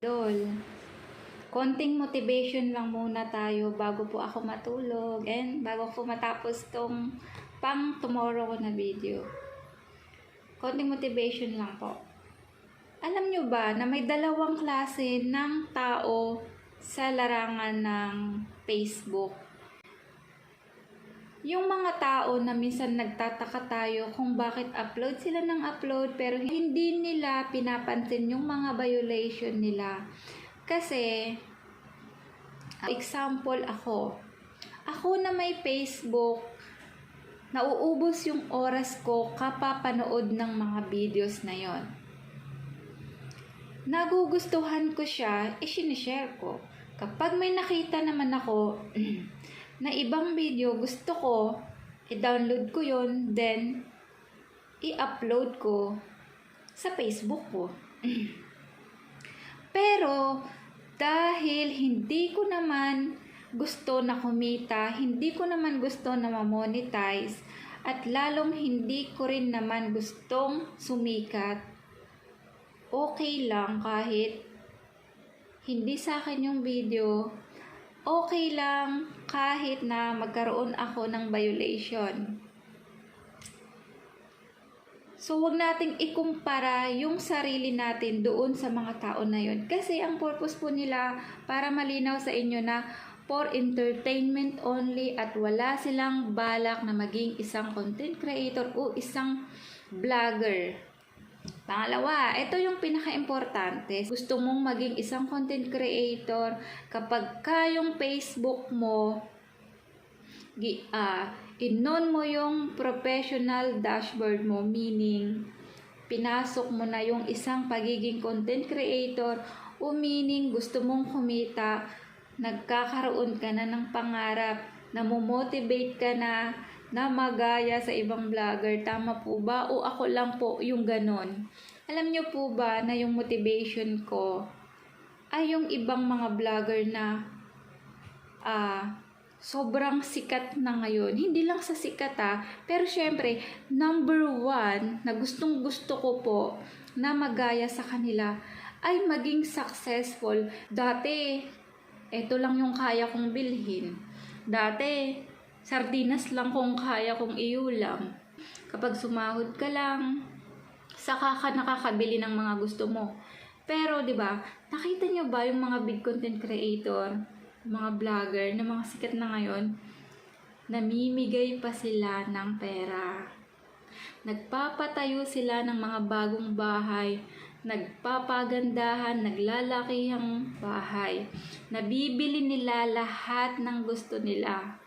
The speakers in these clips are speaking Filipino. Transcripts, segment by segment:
Dol, konting motivation lang muna tayo bago po ako matulog and bago ko matapos tong pang tomorrow ko na video. Konting motivation lang po. Alam nyo ba na may dalawang klase ng tao sa larangan ng Facebook? Yung mga tao na minsan nagtataka tayo kung bakit upload sila ng upload pero hindi nila pinapansin yung mga violation nila. Kasi, example ako. Ako na may Facebook, nauubos yung oras ko kapapanood ng mga videos na yon. Nagugustuhan ko siya, isinishare ko. Kapag may nakita naman ako na ibang video, gusto ko, i-download ko yon then i-upload ko sa Facebook ko. Pero, dahil hindi ko naman gusto na kumita, hindi ko naman gusto na ma-monetize, at lalong hindi ko rin naman gustong sumikat, okay lang kahit hindi sa akin yung video, okay lang kahit na magkaroon ako ng violation. So, wag nating ikumpara yung sarili natin doon sa mga tao na yun. Kasi ang purpose po nila para malinaw sa inyo na for entertainment only at wala silang balak na maging isang content creator o isang vlogger. Pangalawa, ito yung pinaka-importante. Gusto mong maging isang content creator kapag ka yung Facebook mo ah, inon mo yung professional dashboard mo, meaning pinasok mo na yung isang pagiging content creator o meaning gusto mong kumita, nagkakaroon ka na ng pangarap, namomotivate ka na na magaya sa ibang vlogger. Tama po ba? O ako lang po yung ganon. Alam nyo po ba na yung motivation ko ay yung ibang mga vlogger na ah sobrang sikat na ngayon. Hindi lang sa sikat ah, pero syempre, number one na gustong gusto ko po na magaya sa kanila ay maging successful. Dati, eto lang yung kaya kong bilhin. Dati, sardinas lang kung kaya kong iulam. Kapag sumahod ka lang, saka ka nakakabili ng mga gusto mo. Pero, di ba, nakita nyo ba yung mga big content creator, mga vlogger, na mga sikat na ngayon, namimigay pa sila ng pera. Nagpapatayo sila ng mga bagong bahay, nagpapagandahan, naglalaki ang bahay. Nabibili nila lahat ng gusto nila.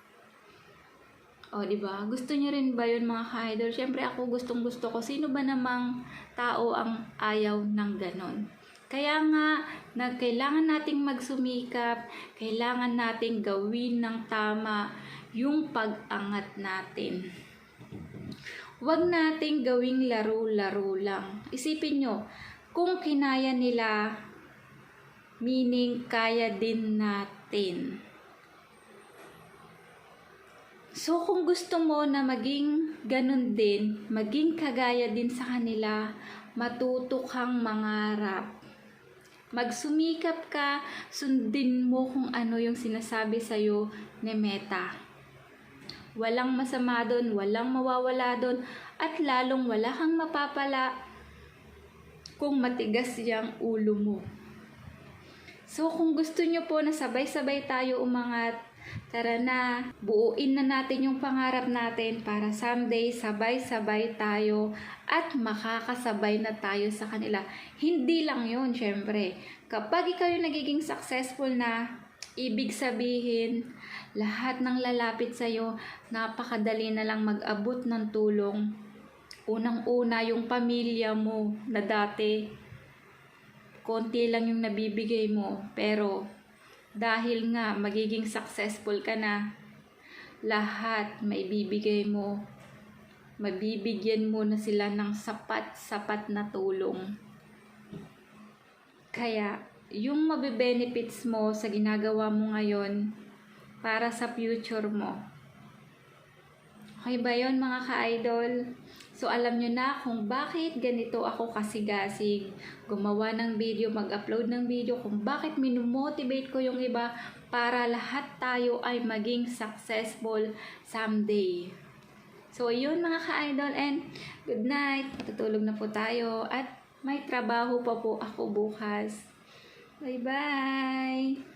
O, di ba? Gusto niyo rin ba yun mga ka-idol? Siyempre ako gustong gusto ko. Sino ba namang tao ang ayaw ng ganon? Kaya nga, na kailangan nating magsumikap, kailangan nating gawin ng tama yung pag-angat natin. Huwag nating gawing laro-laro lang. Isipin nyo, kung kinaya nila, meaning kaya din natin. So, kung gusto mo na maging ganun din, maging kagaya din sa kanila, matuto kang mangarap. Magsumikap ka, sundin mo kung ano yung sinasabi sa'yo ni Meta. Walang masama doon, walang mawawala doon, at lalong wala kang mapapala kung matigas yung ulo mo. So, kung gusto nyo po na sabay-sabay tayo umangat, tara na, buuin na natin yung pangarap natin para someday sabay-sabay tayo at makakasabay na tayo sa kanila. Hindi lang yun, syempre. Kapag ikaw yung nagiging successful na, ibig sabihin, lahat ng lalapit sa'yo, napakadali na lang mag-abot ng tulong. Unang-una yung pamilya mo na dati, konti lang yung nabibigay mo, pero dahil nga magiging successful ka na, lahat may bibigay mo. Mabibigyan mo na sila ng sapat-sapat na tulong. Kaya, yung mabe-benefits mo sa ginagawa mo ngayon para sa future mo, Okay ba yun mga ka-idol? So alam nyo na kung bakit ganito ako kasigasig gumawa ng video, mag-upload ng video, kung bakit minumotivate ko yung iba para lahat tayo ay maging successful someday. So yun mga ka-idol and good night. Tutulog na po tayo at may trabaho pa po ako bukas. Bye-bye!